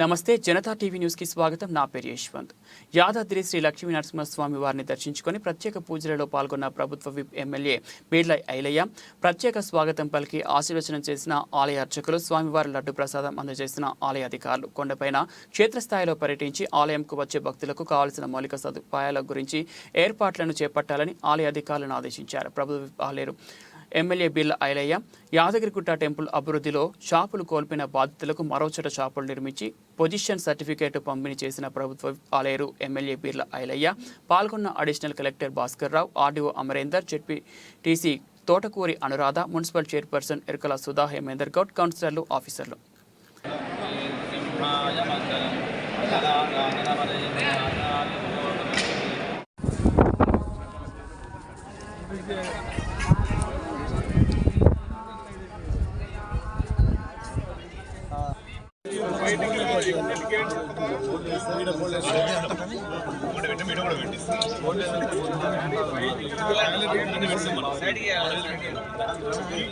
నమస్తే జనతా టీవీ న్యూస్కి స్వాగతం. నా పేరు యశ్వంత్. యాదాద్రి శ్రీ లక్ష్మీ నరసింహస్వామి వారిని దర్శించుకొని ప్రత్యేక పూజలలో పాల్గొన్న ప్రభుత్వ విప్ ఎమ్మెల్యే బీర్ల ఐలయ్య ప్రత్యేక స్వాగతం పలికి ఆశీర్వచనం చేసిన ఆలయ అర్చకులు స్వామివారి లడ్డు ప్రసాదం అందజేసిన ఆలయ అధికారులు. కొండపైన క్షేత్రస్థాయిలో పర్యటించి ఆలయంకు వచ్చే భక్తులకు కావాల్సిన మౌలిక సదుపాయాల గురించి ఏర్పాట్లను చేపట్టాలని ఆలయ అధికారులను ఆదేశించారు. ప్రభుత్వ ఆలేరు ఎమ్మెల్యే బిల్ల ఐలయ్య యాదగిరిగుట్ట టెంపుల్ అభివృద్ధిలో షాపులు కోల్పోయిన బాధితులకు మరోచట షాపులు నిర్మించి పొజిషన్ సర్టిఫికేట్ పంపిణీ చేసిన ప్రభుత్వ ఆలేరు ఎమ్మెల్యే బిర్ల ఐలయ్య పాల్గొన్న additional collector Bhaskar Rao RDO Amarender ZP TC Thotakuri Anuradha municipal chairperson Erukala Sudha Hemender Goud కౌన్సిలర్లు ఆఫీసర్లు Yeah.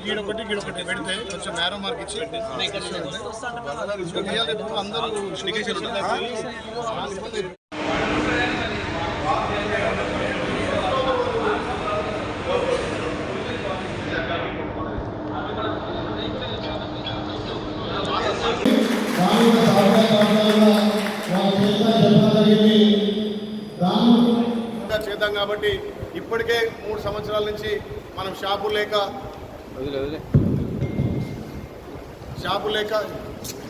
గీడొకటి గీడొకటి పెడితే కొంచెం నేరో మార్క్ ఇచ్చి అందరూ చేద్దాం కాబట్టి ఇప్పటికే మూడు సంవత్సరాల నుంచి మనం షాపు లేక షాపు లేక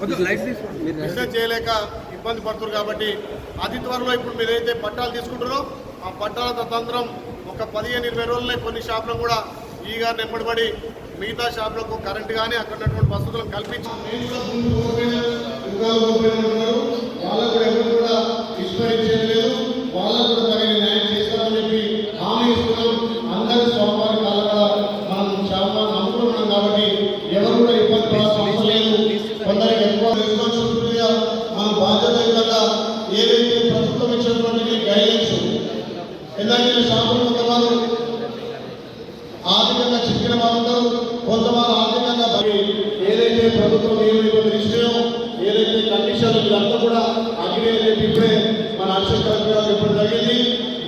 బిజినెస్ చేయలేక ఇబ్బంది పడుతున్నారు కాబట్టి అతి త్వరలో ఇప్పుడు మీరు ఏదైతే పట్టాలు తీసుకుంటారో ఆ పట్టాల తతంత్రం ఒక పదిహేను ఇరవై రోజులే కొన్ని షాపులకు కూడా ఈ గారిని ఎంబడిపడి మిగతా షాపులకు కరెంట్ కానీ అక్కడ ఉన్నటువంటి వసతులను కల్పించి ఎందుకంటే షాపులు కొంతమంది ఆర్థికంగా చిక్కిన వాళ్ళందరూ కొంతమంది ఆర్థికంగా ఏదైతే ప్రభుత్వం నియమ ఇష్టమో ఏదైతే కండిషన్లు ఇదంతా కూడా అగ్ని అని చెప్పి ఇప్పుడే మన అక్షరాలు చెప్పడం జరిగింది.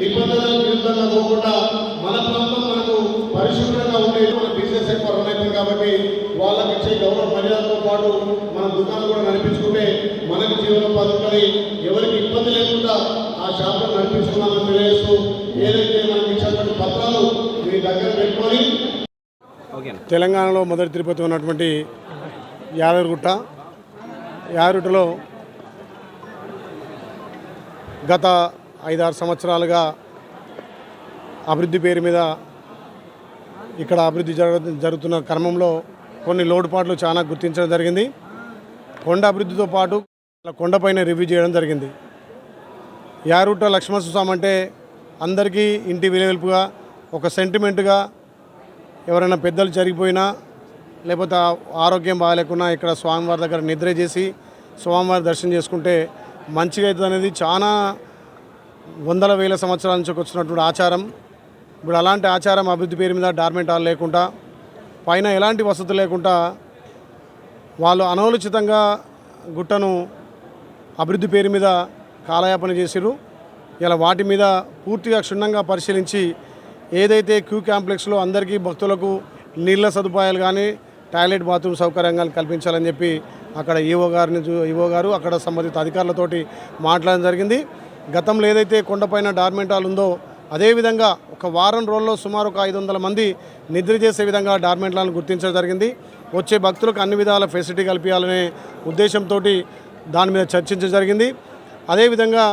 నిబంధనలకు విరుద్ధంగా పోకుండా మన ప్రాంతం మనకు పరిశుభ్రంగా ఉండే బిజినెస్ సెక్టర్ ఉన్నాయి కాబట్టి వాళ్ళకి ఇచ్చే గౌరవ మర్యాదతో పాటు మన దుకాణం కూడా నడిపించుకుంటే మనకు జీవనోపాధి ఉంటుంది ఎవరికి ఇబ్బంది లేకుండా ఆ షాపును నడిపించుకున్నామని తెలియజేస్తూ ఏదైతే మనకి ఇచ్చినటువంటి పత్రాలు మీ దగ్గర పెట్టుకొని తెలంగాణలో మొదటి తిరుపతి ఉన్నటువంటి యాదగిరిగుట్ట. యాదగిరిగుట్టలో గత ఐదారు సంవత్సరాలుగా అభివృద్ధి పేరు మీద ఇక్కడ అభివృద్ధి జరగ జరుగుతున్న క్రమంలో కొన్ని లోటుపాట్లు చాలా గుర్తించడం జరిగింది. కొండ అభివృద్ధితో పాటు కొండపైన రివ్యూ చేయడం జరిగింది. యారుట లక్ష్మణ స్వామి అంటే అందరికీ ఇంటి విలువలుపుగా ఒక సెంటిమెంట్గా ఎవరైనా పెద్దలు జరిగిపోయినా లేకపోతే ఆరోగ్యం బాగాలేకున్నా ఇక్కడ స్వామివారి దగ్గర నిద్ర చేసి స్వామివారి దర్శనం చేసుకుంటే మంచిగా అవుతుంది అనేది చాలా వందల వేల సంవత్సరాల నుంచి వచ్చినటువంటి ఆచారం. ఇప్పుడు అలాంటి ఆచారం అభివృద్ధి పేరు మీద డార్మెంట్ హాల్ లేకుండా పైన ఎలాంటి వసతి లేకుండా వాళ్ళు అనవలోచితంగా గుట్టను అభివృద్ధి పేరు మీద కాలయాపన చేసిరు ఇలా వాటి మీద పూర్తిగా క్షుణ్ణంగా పరిశీలించి ఏదైతే క్యూ కాంప్లెక్స్లో అందరికీ భక్తులకు నీళ్ళ సదుపాయాలు కానీ టాయిలెట్ బాత్రూమ్ సౌకర్యం కానీ కల్పించాలని చెప్పి అక్కడ ఈవో గారిని ఈవో గారు అక్కడ సంబంధిత అధికారులతోటి మాట్లాడడం జరిగింది. గతంలో ఏదైతే కొండపైన డార్మెంట్ హాల్ ఉందో అదేవిధంగా ఒక వారం రోజుల్లో సుమారు ఒక ఐదు వందల మంది నిద్ర చేసే విధంగా డార్మెంట్లను గుర్తించడం జరిగింది. వచ్చే భక్తులకు అన్ని విధాల ఫెసిలిటీ కల్పించాలనే ఉద్దేశంతో దాని మీద చర్చించడం జరిగింది. అదేవిధంగా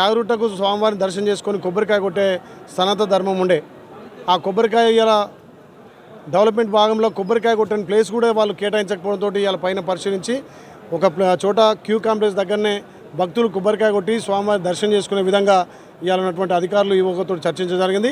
యాగరుటకు స్వామివారిని దర్శనం చేసుకొని కొబ్బరికాయ కొట్టే సనాత ధర్మం ఉండే ఆ కొబ్బరికాయ ఇలా డెవలప్మెంట్ భాగంలో కొబ్బరికాయ కొట్టని ప్లేస్ కూడా వాళ్ళు కేటాయించకపోవడంతో ఇలా పైన పరిశీలించి ఒక చోట క్యూ కాంప్లెక్స్ దగ్గరనే భక్తులు కొబ్బరికాయ కొట్టి స్వామివారి దర్శనం చేసుకునే విధంగా ఇవాళ ఉన్నటువంటి అధికారులు ఈ ఒకతో చర్చించడం జరిగింది.